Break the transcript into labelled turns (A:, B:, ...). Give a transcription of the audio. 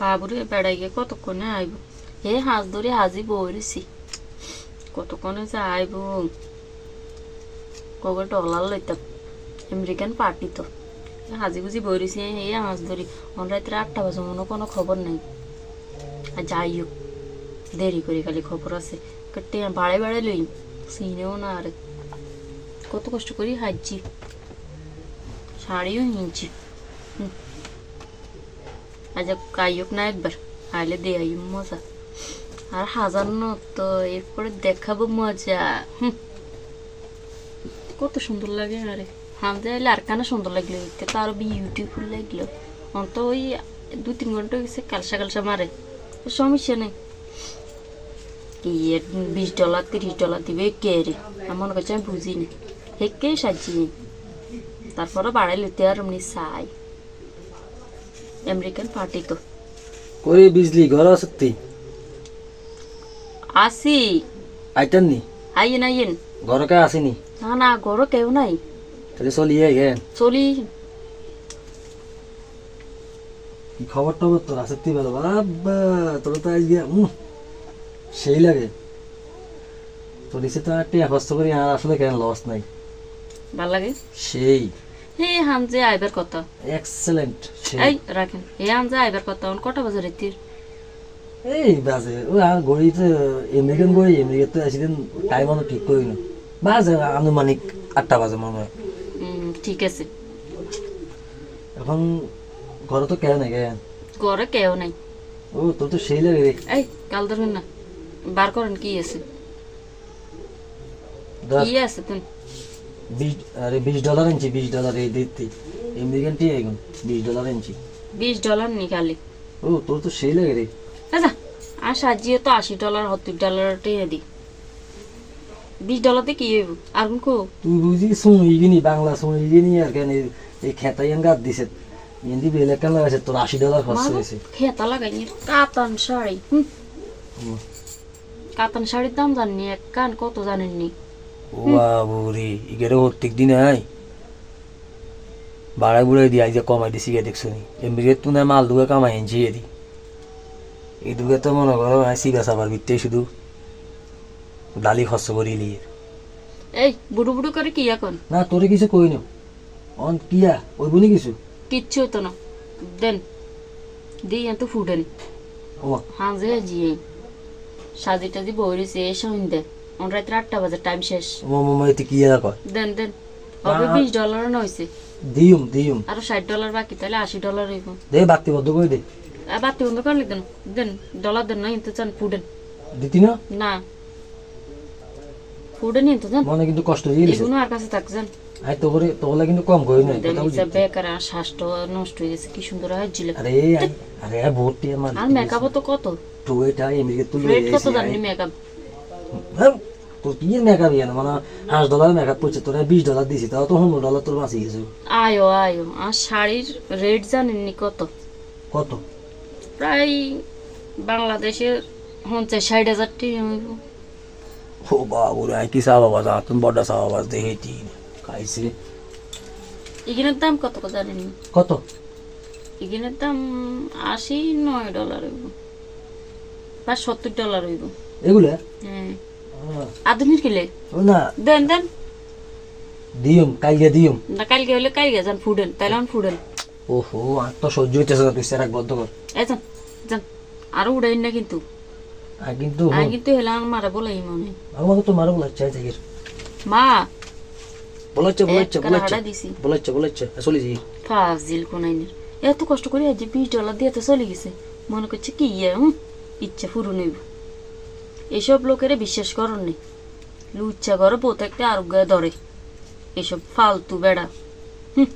A: বাবুরে বেড়াইগে কতক্ষণে আইব? হে হাঁস ধরে হাজি বইরেছি কতক্ষণে যে আইব? কবে ডলার লইতাম। আমেরিকান পার্টি তো। হাজি বুঝি বইরেছি হে হাঁস ধরি। অন রাত্রে আটটা বাজে, মনে কোনো খবর নাই। আর যাই হোক দেরি করে খালি খবর আছে। কাটতে বাড়ে বাড়ে লই, সিনেও না আরে। কত কষ্ট করি হাজি শাড়িও হিঁচি আজ কাইক না একবার আইলে দেয়াই মজা আর হাজার তো এরপরে দেখাবো মজা। কত সুন্দর লাগে আরে হামদে আইলে আর কানা সুন্দর লাগল দেখতে তো আরও বিউটিফুল লাগল অন্ত ওই দু তিন ঘণ্টা গেছে কালসা কালসা মারে সমস্যা নেই কি বিশ ডলার তিরিশ ডলার দিবে কে রে আমার মনে করছে আমি বুঝিনি হেকে সাজিয়ে তারপরে বাড়াই লইতে আর এমনি চাই আমেরিকান পার্টি তো
B: করে বিজলি ঘর সত্যি
A: আসি
B: আইতেন নি
A: আইয়েন আইয়েন
B: ঘরকে আসেনি
A: না না ঘরও কেউ নাই
B: তাহলে চলিয়ে গেন
A: চলি
B: কি খবর টবর তোর আসত্তি ভালো বাবা তোর তো আজকে সেই লাগে তোর ইসে তো একটা হস্ত করি আর আসলে কেন লস নাই
A: ভালো লাগে
B: সেই
A: হে হামজে আইবার কথা
B: এক্সেলেন্ট
A: এই রাখেন। হে হামজে আইবার কথা অন কটা বাজে রেতির
B: এই বাজে ও আর গড়িতে আমেরিকান গড়ি আমেরিকাতে আসিলেন টাইম অনেক ঠিক করি না বাজে আনুমানিক আটটা বাজে মনে হয়।
A: ঠিক আছে।
B: এখন ঘরে তো কেন নাই কেন
A: ঘরে কেউ নাই।
B: ও তোর তো সেই লাগে
A: এই কাল ধরবেন না। বার করেন কি আছে? কি আছে তুমি
B: বিশ আরে বিশ ডলার আনছি বিশ ডলার এই দিতে। আমেরিকান টি এখন বিশ ডলার আনছি
A: বিশ ডলার নি খালি।
B: ও তোর তো সেই লাগে রে।
A: আচ্ছা আর সাজিয়ে তো আশি ডলার সত্তর ডলার টেনে দি। বিশ ডলারতে কি হইব? আর কোন কো?
B: তুই বুঝি শুনি গিনি বাংলা শুনি গিনি আর কেন এই- এই খেতাইয়ান গাদ দিছে। এন্দি বেলে কেন লাগাছে তোর আশি ডলার খরচ হয়েছে।
A: খেতা লাগাই কাতান শাড়ি। কাতান শাড়ির দাম জাননি এক কান কত জানেননি?
B: ও বাবু রে ইগেরে প্রত্যেক দিন আই বাড়াই বুড়াই দিয়ে আইজা কমাই দিছি গে দেখছ নি? এমবিরে তুই না মাল দুগে কামাই এনছি এদি এই দুগে তো মনে করো সিগা সাবার বিত্তে শুধু ডালি খরচ করি লিয়ে
A: এই বুড়ো বুড়ো করে কি এখন?
B: না তোরে কিছু কই না। অন কিয়া? ওই বনি কিছু?
A: কিচ্ছু হতো না। দেন দিই এত ফুডেন
B: ও।
A: হাঁজে জিয়ে সাজি টাজি বইরেছে এ সন্ধ্যে অন রাত্রে আটটা বাজে টাইম শেষ।
B: মামা এতে কিয়া কয়?
A: দেন দেন। হবে
B: না।
A: বিশ ডলার না হয়েছে
B: দিউম দিউম।
A: আরও ষাট ডলার বাকি তাহলে আশি ডলার হইব।
B: দে বাতি বদ্ধ করে দে।
A: বাতি বন্ধ করলে দেন দেন ডলার দেন না ইনতে চান ফুডেন
B: দিতি না?
A: না। ফুডেন ইনতে চান।
B: মনে কিন্তু কষ্ট দিয়ে দিছে
A: এগুলো আর কাছে থাকছেন
B: আই তো করে তোলা কিন্তু কম করি নাই
A: দেন
B: কথা বুঝি
A: হিসাব বেকার আর শ্বাসটা নষ্ট হয়ে গেছে কি সুন্দর হাজিলে
B: আরে আরে ভর্তি আমার
A: আর মেকআপ তো কত?
B: তো এটা এমনি তুলে
A: কত জানি মেকআপ
B: হ্যাঁ, তোর কি মেকআপ ইয়ান মানে পাঁচ ডলার মেকআপ করছে তোরা বিশ ডলার দিছি তাও তো পনেরো ডলার তোর বাঁচি গেছে।
A: আয়ো আয়ো আর শাড়ির রেট জানেননি কত?
B: কত?
A: প্রায় বাংলাদেশের পঞ্চাশ ষাট হাজার টাকা
B: ও বাবু রে কি সাবা বাজা তুমি বড় সাবা বাজ দেখেছি। খাইছে।
A: এখানের দাম কত কত জানেননি?
B: কত?
A: এখানের দাম আশি নয় ডলার হইব। বা সত্তর ডলার হইব।
B: এগুলা?
A: হ্যাঁ। আধুনিক কিলে
B: না।
A: দেন দেন।
B: দিয়ম কালকে দিয়ম।
A: না কালকে হলে কালকে যান ফুডেন। তাইলে আমি ফুডেন।
B: ওহো আর তো সহ্য হইতেছে না তুই সেরাক বদ্ধ কর।
A: এই যান যান। আরও উড়াইন না কিন্তু।
B: আর কিন্তু
A: আমি কিন্তু হেলা আমার মারা বলাই মনে
B: আমাকে তো মারো বলাচ্ছে আই থেকে
A: মা!
B: বলাচ্ছে বলাচ্ছে বলাচ্ছে। বলাচ্ছে বলাচ্ছে চলে যাই।
A: ফাজিল কোনাইনের। এত কষ্ট করে আজ বিশ ডলার দিয়ে তো চলে গেছে। মনে করছে কি ইয়ে ইচ্ছা নইব এসব লোকেরা বিশ্বাস করন নেই লুচ্ছা ঘরে বউ থাকতে আরোগ্য ধরে এসব ফালতু বেড়া হুম